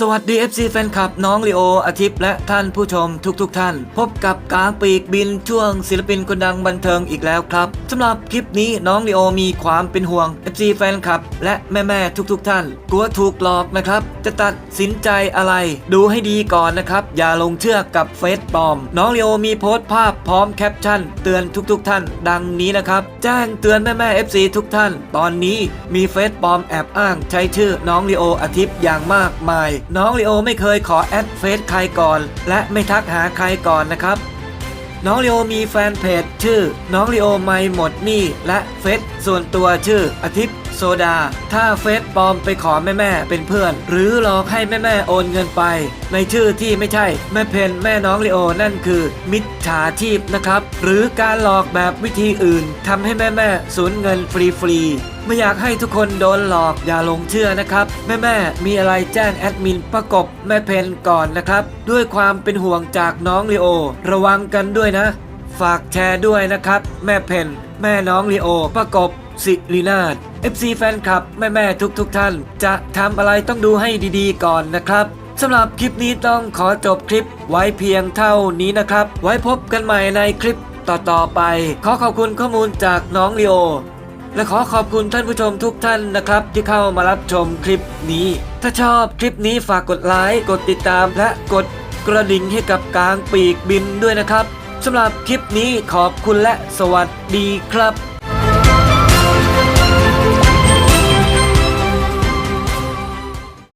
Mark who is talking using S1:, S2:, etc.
S1: สวัสดี FC แฟนคลับน้องลีโออาทิตย์และท่านผู้ชมทุกๆทท่าน พบกับกลางปีกบินช่วงศิลปินคนดังบันเทิงอีกแล้วครับสำหรับคลิปนี้น้องลีโอมีความเป็นห่วง FC แฟนคลับและแม่ๆทุกๆทท่าน กลัวถูกหลอกนะครับ จะตัดสินใจอะไร ดูให้ดีก่อนนะครับ อย่าลงเชื่อกับเฟซปลอม น้องลีโอมีโพสต์ภาพพร้อมแคปชั่น เตือนทุกๆทท่าน ดังนี้นะครับแจ้งเตือนแม่ๆ FC ทุกท่าน ตอนนี้มีเฟซปลอมแอบอ้างใช้ชื่อน้องลีโออาทิตย์อย่างมากมายน้องลีโอไม่เคยขอแอดเฟซใครก่อน และไม่ทักหาใครก่อนนะครับ น้องลีโอมีแฟนเพจชื่อ น้องลีโอไม่หมดหนี่และเฟซส่วนตัวชื่ออาทิตย์โซดา ถ้าเฟซปลอมไปขอแม่แม่เป็นเพื่อน หรือหลอกให้แม่แม่โอนเงินไป ในชื่อที่ไม่ใช่ แม่เพนแม่น้องลีโอนั่นคือ มิจฉาชีพนะครับ หรือการหลอกแบบวิธีอื่นทำให้แม่แม่สูญเงินฟรีๆไม่อยากให้ทุกคนโดนหลอกอย่าหลงเชื่อนะครับ แม่แม่มีอะไรแจ้งแอดมินประกบแม่เพนก่อนนะครับ ด้วยความเป็นห่วงจากน้องลีโอ ระวังกันด้วยนะ ฝากแชร์ด้วยนะครับ แม่เพนแม่น้องลีโอประกบสิรินาถ FC แฟนคลับ แม่แม่ทุกทุกท่าน จะทำอะไรต้องดูให้ดีๆ ก่อนนะครับสำหรับคลิปนี้ต้องขอจบคลิปไว้เพียงเท่านี้นะครับ ไว้พบกันใหม่ในคลิปต่อๆไป ขอขอบคุณข้อมูลจากน้องลีโอ และขอขอบคุณท่านผู้ชมทุกท่านนะครับ ที่เข้ามารับชมคลิปนี้ ถ้าชอบคลิปนี้ฝากกดไลค์กดติดตามและกดกระดิ่งให้กับกลางปีกบินด้วยนะครับสำหรับคลิปนี้ขอบคุณและสวัสดีครับ